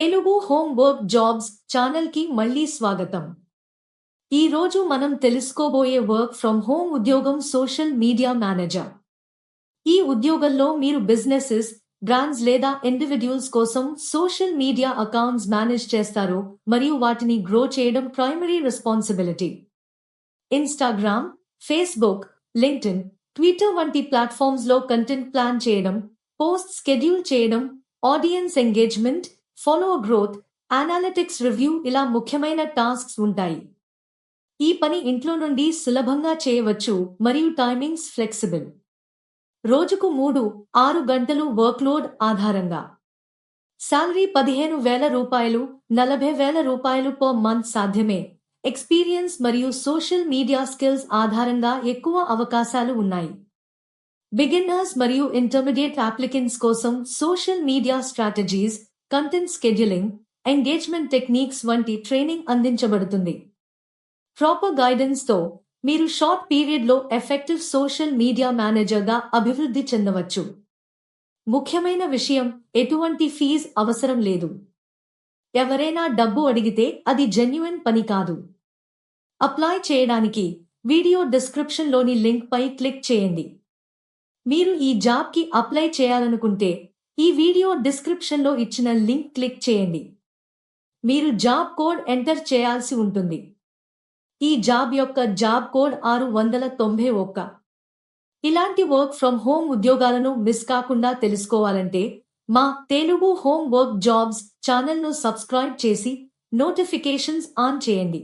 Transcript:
Telugu home work jobs ఛానల్కి మళ్ళీ స్వాగతం. ఈ రోజు మనం తెలుసుకోబోయే వర్క్ ఫ్రమ్ హోమ్ ఉద్యోగం సోషల్ మీడియా మేనేజర్. ఈ ఉద్యోగంలో మీరు బిజినెసెస్ బ్రాండ్స్ లేదా ఇండివిడ్యువల్స్ కోసం సోషల్ మీడియా అకౌంట్స్ మేనేజ్ చేస్తారు మరియు వాటిని గ్రో చేయడం primary responsibility. Instagram Facebook LinkedIn Twitter వంటి ప్లాట్ఫామ్స్లో కంటెంట్ ప్లాన్ చేయడం పోస్ట్ స్కెడ్యూల్ చేయడం audience engagement follow growth analytics review ఇలా ముఖ్యమైన టాస్క్స్ ఉంటాయి. ఈ పని ఇంట్లో నుండి సులభంగా చేయవచ్చు మరియు టైమింగ్స్ ఫ్లెక్సిబుల్ రోజుకు మూడు ఆరు గంటలు వర్క్లోడ్ ఆధారంగా. శాలరీ పదిహేను వేల రూపాయలు నలభై వేల రూపాయలు పర్ మంత్ సాధ్యమే. ఎక్స్పీరియన్స్ మరియు సోషల్ మీడియా స్కిల్స్ ఆధారంగా ఎక్కువ అవకాశాలు ఉన్నాయి. బిగిన్నర్స్ మరియు ఇంటర్మీడియట్ అప్లికెంట్స్ కోసం social media strategies content scheduling engagement techniques వంటి ట్రైనింగ్ అందించబడుతుంది. ప్రాపర్ గైడెన్స్తో మీరు షార్ట్ పీరియడ్లో ఎఫెక్టివ్ సోషల్ మీడియా మేనేజర్గా అభివృద్ధి చెందవచ్చు. ముఖ్యమైన విషయం ఎటువంటి ఫీజ్ అవసరం లేదు. ఎవరైనా డబ్బు అడిగితే అది జెన్యున్ పని కాదు. అప్లై చేయడానికి వీడియో డిస్క్రిప్షన్లోని లింక్పై క్లిక్ చేయండి. మీరు ఈ జాబ్కి అప్లై చేయాలనుకుంటే ఈ వీడియో డిస్క్రిప్షన్లో ఇచ్చిన లింక్ క్లిక్ చేయండి. మీరు జాబ్ కోడ్ ఎంటర్ చేయాల్సి ఉంటుంది. ఈ జాబ్ యొక్క జాబ్ కోడ్ ఆరు వందల తొంభై ఒక్క. ఇలాంటి వర్క్ ఫ్రమ్ హోమ్ ఉద్యోగాలను మిస్ కాకుండా తెలుసుకోవాలంటే మా తెలుగు హోమ్ వర్క్ జాబ్స్ ఛానల్ను సబ్స్క్రైబ్ చేసి నోటిఫికేషన్స్ ఆన్ చేయండి.